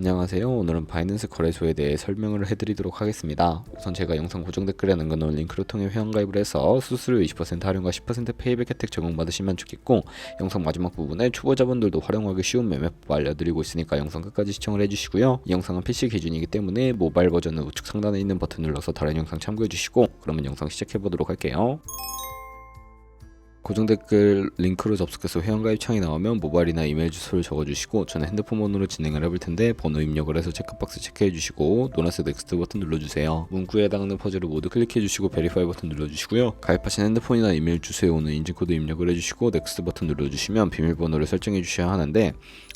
안녕하세요. 오늘은 바이낸스 거래소에 대해 설명을 해드리도록 하겠습니다. 우선 제가 영상 고정 댓글에 남겨놓은 링크를 통해 회원가입을 해서 수수료 20% 할인과 10% 페이백 혜택 적용받으시면 좋겠고 영상 마지막 부분에 초보자분들도 활용하기 쉬운 매매법 알려드리고 있으니까 영상 끝까지 시청을 해주시고요. 이 영상은 PC 기준이기 때문에 모바일 버전은 우측 상단에 있는 버튼 눌러서 다른 영상 참고해주시고 그러면 영상 시작해보도록 할게요. 고정 댓글 링크로 접속해서 회원가입 창이 나오면 모바일이나 이메일 주소를 적어주시고 저는 핸드폰 번호로 진행을 해볼 텐데 번호 입력을 해서 체크박스 체크해주시고 노란색 넥스트 버튼 눌러주세요. 문구에 해당하는 퍼즐을 모두 클릭해주시고 베리파이 버튼 눌러주시고요. 가입하신 핸드폰이나 이메일 주소에 오는 인증코드 입력을 해주시고 넥스트 버튼 눌러주시면 비밀번호를 설정해 주셔야 하는데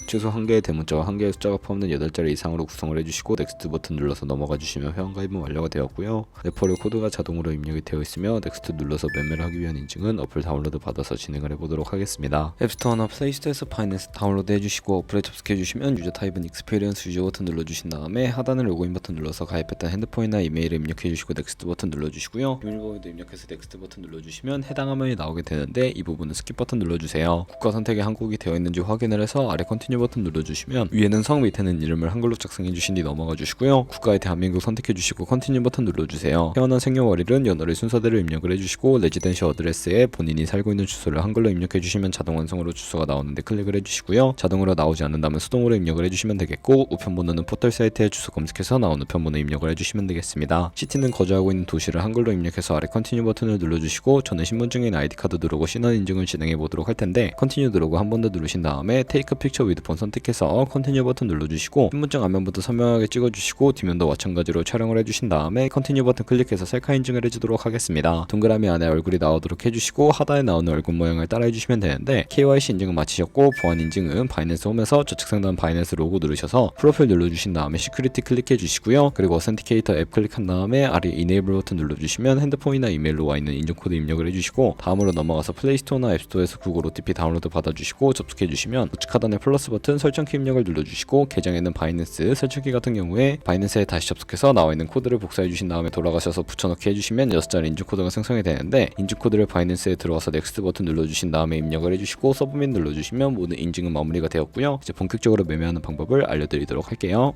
최소 한 개의 대문자와 한 개의 숫자가 포함된 8자리 이상으로 구성을 해주시고 넥스트 버튼 눌러서 넘어가 주시면 회원가입은 완료가 되었고요. 레퍼럴 코드가 자동으로 입력이 되어 있으며 넥스트 눌러서 매매를 하기 위한 인증은 어플 다운로드 받아서 진행을 해보도록 하겠습니다. 앱스토어나 플레이스토어에서 파이낸스 다운로드 해주시고 어플에 접속해주시면 유저 타입은 익스페리언스 유저 버튼 눌러주신 다음에 하단에 로그인 버튼 눌러서 가입했던 핸드폰이나 이메일을 입력해주시고 넥스트 버튼 눌러주시고요. 비밀번호도 입력해서 넥스트 버튼 눌러주시면 해당 화면이 나오게 되는데 이 부분은 스킵 버튼 눌러주세요. 국가 선택에 한국이 되어 있는지 확인을 해서 아래 컨티뉴 버튼 눌러주시면 위에는 성 밑에는 이름을 한글로 작성해 주신 뒤 넘어가 주시고요. 국가에 대한민국 선택해 주시고 컨티뉴 버튼 눌러주세요. 태어난 생년월일은 연월일 순서대로 입력을 해주시고 레지던시 어드레스에 본인이 살고 있는 주소를 한글로 입력해 주시면 자동 완성으로 주소가 나오는데 클릭을 해주시고요. 자동으로 나오지 않는다면 수동으로 입력을 해주시면 되겠고 우편 번호는 포털 사이트에 주소 검색해서 나온 우편 번호 입력을 해주시면 되겠습니다. 시티는 거주하고 있는 도시를 한글로 입력해서 아래 컨티뉴 버튼을 눌러주시고 저는 신분증인 아이디 카드 누르고 신원 인증을 진행해 보도록 할 텐데 컨티뉴 누르고 한 번 더 누르신 다음에 테이크 픽처 위드 폰 선택해서 컨티뉴 버튼 눌러주시고 신분증 앞면부터 선명하게 찍어주시고 뒷면도 마찬가지로 촬영을 해주신 다음에 컨티뉴 버튼 클릭해서 셀카 인증을 해주도록 하겠습니다. 동그라미 안에 얼굴이 나오도록 해주시고 하단에 나오는 얼굴 모양을 따라 해 주시면 되는데 KYC 인증은 마치셨고 보안 인증은 바이낸스 홈에서 좌측 상단 바이낸스 로고 누르셔서 프로필 눌러주신 다음에 시큐리티 클릭해 주시고요. 그리고 어센티케이터 앱 클릭한 다음에 아래 이네이블 버튼 눌러주시면 핸드폰이나 이메일로 와 있는 인증 코드 입력을 해주시고 다음으로 넘어가서 플레이스토어나 앱스토어에서 구글 OTP 다운로드 받아주시고 접속해 주시면 우측 하단에 플러스 버튼 설정키 입력을 눌러주시고 계정에는 바이낸스 설정키 같은 경우에 바이낸스에 다시 접속해서 나와 있는 코드를 복사해 주신 다음에 돌아가셔서 붙여넣기 해주시면 6자리 인증 코드가 생성이 되는데 인증 코드를 바이낸스에 들어와서 넥스트 버튼 눌러주신 다음에 입력을 해주시고 서브밋 눌러주시면 모든 인증은 마무리가 되었고요. 이제 본격적으로 매매하는 방법을 알려드리도록 할게요.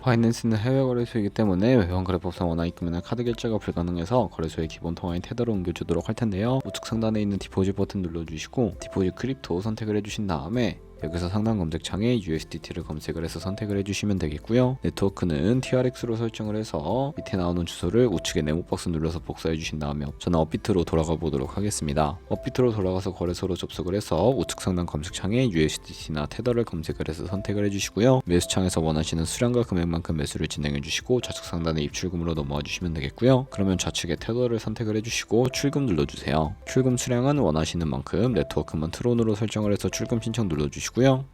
바이낸스는 해외 거래소이기 때문에 외환 거래법상 원화 입금에는 카드 결제가 불가능해서 거래소의 기본 통화인 테더로 옮겨주도록 할 텐데요. 우측 상단에 있는 디포짓 버튼 눌러주시고 디포짓 크립토 선택을 해주신 다음에 여기서 상단 검색창에 USDT를 검색을 해서 선택을 해주시면 되겠고요. 네트워크는 TRX로 설정을 해서 밑에 나오는 주소를 우측에 네모박스 눌러서 복사해 주신 다음에 저는 업비트로 돌아가 보도록 하겠습니다. 업비트로 돌아가서 거래소로 접속을 해서 우측 상단 검색창에 USDT나 테더를 검색을 해서 선택을 해주시고요. 매수창에서 원하시는 수량과 금액만큼 매수를 진행해 주시고 좌측 상단에 입출금으로 넘어와 주시면 되겠고요. 그러면 좌측에 테더를 선택을 해주시고 출금 눌러주세요. 출금 수량은 원하시는 만큼 네트워크만 트론으로 설정을 해서 출금 신청 눌러주시고 주시고요.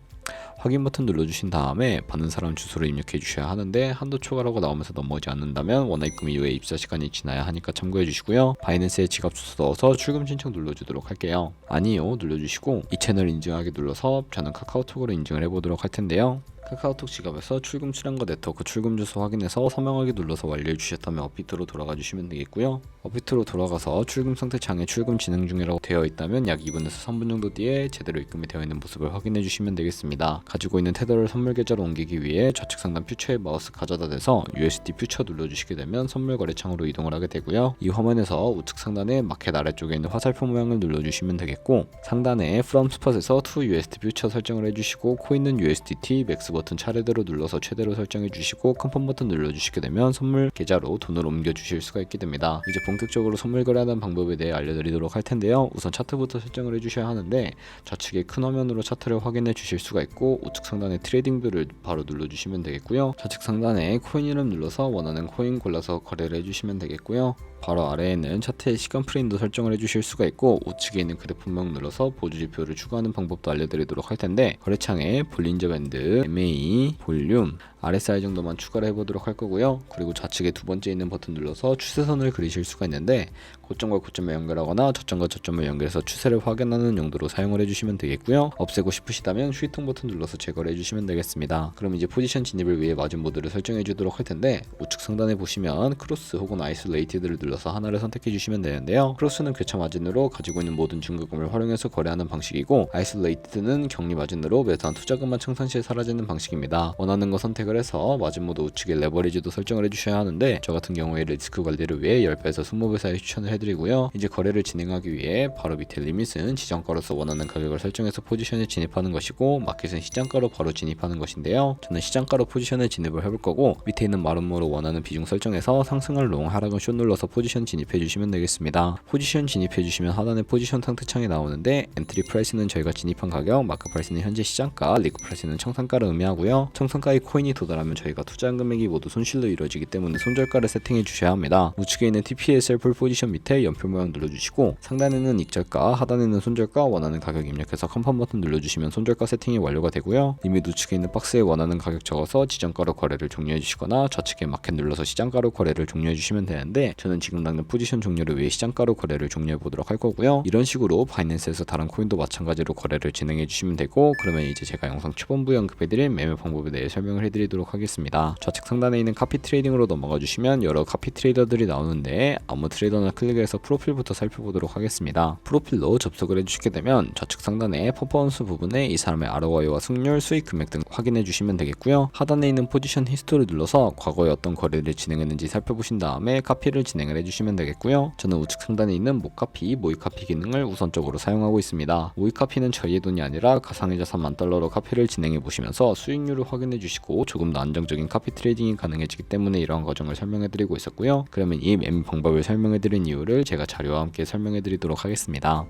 확인 버튼 눌러주신 다음에 받는 사람 주소를 입력해 주셔야 하는데 한도 초과라고 나오면서 넘어오지 않는다면 원화 입금 이후에 입사 시간이 지나야 하니까 참고해 주시고요. 바이낸스에 지갑 주소 넣어서 출금 신청 눌러주도록 할게요. 아니요 눌러주시고 이 채널 인증하기 눌러서 저는 카카오톡으로 인증을 해보도록 할 텐데요. 카카오톡 지갑에서 출금 수량과 네트워크 출금 주소 확인해서 서명하기 눌러서 완료해 주셨다면 업비트로 돌아가 주시면 되겠고요. 업비트로 돌아가서 출금 상태 창에 출금 진행 중이라고 되어 있다면 약 2분에서 3분 정도 뒤에 제대로 입금이 되어 있는 모습을 확인해 주시면 되겠습니다. 가지고 있는 테더를 선물 계좌로 옮기기 위해 좌측 상단 퓨처에 마우스 가져다 대서 USD 퓨처 눌러주시게 되면 선물 거래 창으로 이동을 하게 되고요. 이 화면에서 우측 상단에 마켓 아래쪽에 있는 화살표 모양을 눌러주시면 되겠고 상단에 From Spot에서 To USD 퓨처 설정을 해주시고 코인은 USDT, 맥스 버튼 차례대로 눌러서 최대로 설정해 주시고 컨펌 버튼 눌러주시게 되면 선물 계좌로 돈을 옮겨 주실 수가 있게 됩니다. 이제 본격적으로 선물 거래하는 방법에 대해 알려드리도록 할 텐데요. 우선 차트부터 설정을 해주셔야 하는데 좌측에 큰 화면으로 차트를 확인해 주실 수가 있고 우측 상단에 트레이딩 뷰를 바로 눌러주시면 되겠고요. 좌측 상단에 코인 이름 눌러서 원하는 코인 골라서 거래를 해주시면 되겠고요. 바로 아래에는 차트의 시간 프레임도 설정을 해주실 수가 있고 우측에 있는 그래프명 눌러서 보조 지표를 추가하는 방법도 알려드리도록 할 텐데 거래창에 볼린저 밴드, MA, 볼륨, RSI 정도만 추가를 해보도록 할 거고요. 그리고 좌측에 두 번째 있는 버튼 눌러서 추세선을 그리실 수가 있는데 고점과 고점을 연결하거나 저점과 저점을 연결해서 추세를 확인하는 용도로 사용을 해주시면 되겠고요. 없애고 싶으시다면 휴통 버튼 눌러서 제거를 해주시면 되겠습니다. 그럼 이제 포지션 진입을 위해 마진 모드를 설정해 주도록 할 텐데 우측 상단에 보시면 크로스 혹은 아이솔레이티드를 눌러서 하나를 선택해 주시면 되는데요. 크로스는 교차 마진으로 가지고 있는 모든 중급금을 활용해서 거래하는 방식이고 아이솔레이티드는 격리 마진으로 매수한 투자금만 청산 시에 사라지는 방식입니다. 원하는 거 선택을 해서 마진 모드 우측에 레버리지도 설정을 해주셔야 하는데 저 같은 경우에 리스크 관리를 위해 10배에서 20배 사이 추천을 해드리고요. 이제 거래를 진행하기 위해 바로 밑에 리밋은 지정가로서 원하는 가격을 설정해서 포지션에 진입하는 것이고 마켓은 시장가로 바로 진입하는 것인데요. 저는 시장가로 포지션에 진입을 해볼 거고 밑에 있는 마름모로 원하는 비중 설정해서 상승을 롱 하락은 숏 눌러서 포지션 진입해 주시면 되겠습니다. 포지션 진입해 주시면 하단에 포지션 상태 창이 나오는데 엔트리 프라이스는 저희가 진입한 가격, 마크 프라이스는 현재 시장가, 리그 프라이스는 청산가를 의미하고요. 청산가의 코인이 도달하면 저희가 투자한 금액이 모두 손실로 이루어지기 때문에 손절가를 세팅해 주셔야 합니다. 우측에 있는 TPSL 풀 포지션 밑에 연표 모양 눌러주시고 상단에는 익절가, 하단에는 손절가 원하는 가격 입력해서 컨펌 버튼 눌러주시면 손절가 세팅이 완료가 되고요. 이미 우측에 있는 박스에 원하는 가격 적어서 지정가로 거래를 종료해 주시거나 좌측에 마켓 눌러서 시장가로 거래를 종료해 주시면 되는데 저는 지금 당근 포지션 종료를 위해 시장가로 거래를 종료해 보도록 할 거고요. 이런 식으로 바이낸스에서 다른 코인도 마찬가지로 거래를 진행해 주시면 되고 그러면 이제 제가 영상 초반부에 언급해드린 매매 방법에 대해 설명을 해드리도록 하겠습니다. 좌측 상단에 있는 카피 트레이딩으로 넘어가 주시면 여러 카피 트레이더들이 나오는데 아무 트레이더나 클릭해서 프로필부터 살펴보도록 하겠습니다. 프로필로 접속을 해주시게 되면 좌측 상단에 퍼포먼스 부분에 이 사람의 ROI와 승률, 수익 금액 등 확인해 주시면 되겠고요. 하단에 있는 포지션 히스토리 눌러서 과거에 어떤 거래를 진행했는지 살펴보신 다음에 카피를 진행을 해주시면 되겠고요. 저는 우측 상단에 있는 모카피, 모이카피 기능을 우선적으로 사용하고 있습니다. 모이카피는 저희의 돈이 아니라 가상의 자산 만 달러로 카피를 진행해 보시면서 수익률을 확인해 주시고 조금 더 안정적인 카피 트레이딩이 가능해지기 때문에 이러한 과정을 설명해 드리고 있었고요. 그러면 이 매매 방법을 설명해 드린 이유를 제가 자료와 함께 설명해 드리도록 하겠습니다.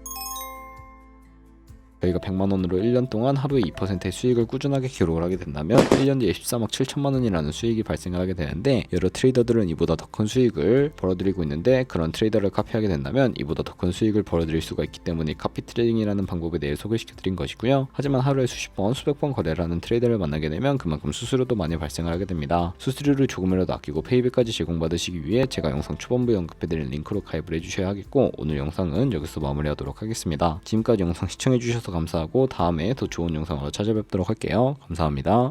저희가 100만 원으로 1년 동안 하루에 2%의 수익을 꾸준하게 기록을 하게 된다면 1년 뒤에 13억 7천만 원이라는 수익이 발생을 하게 되는데 여러 트레이더들은 이보다 더 큰 수익을 벌어들이고 있는데 그런 트레이더를 카피하게 된다면 이보다 더 큰 수익을 벌어들일 수가 있기 때문에 카피 트레이딩이라는 방법에 대해 소개시켜 드린 것이고요. 하지만 하루에 수십 번, 수백 번 거래를 하는 트레이더를 만나게 되면 그만큼 수수료도 많이 발생을 하게 됩니다. 수수료를 조금이라도 아끼고 페이백까지 제공받으시기 위해 제가 영상 초반부에 언급해드린 링크로 가입을 해주셔야 하겠고 오늘 영상은 여기서 마무리하도록 하겠습니다. 지금까지 영상 시청해주셔서 감사하고 다음에 더 좋은 영상으로 찾아뵙도록 할게요. 감사합니다.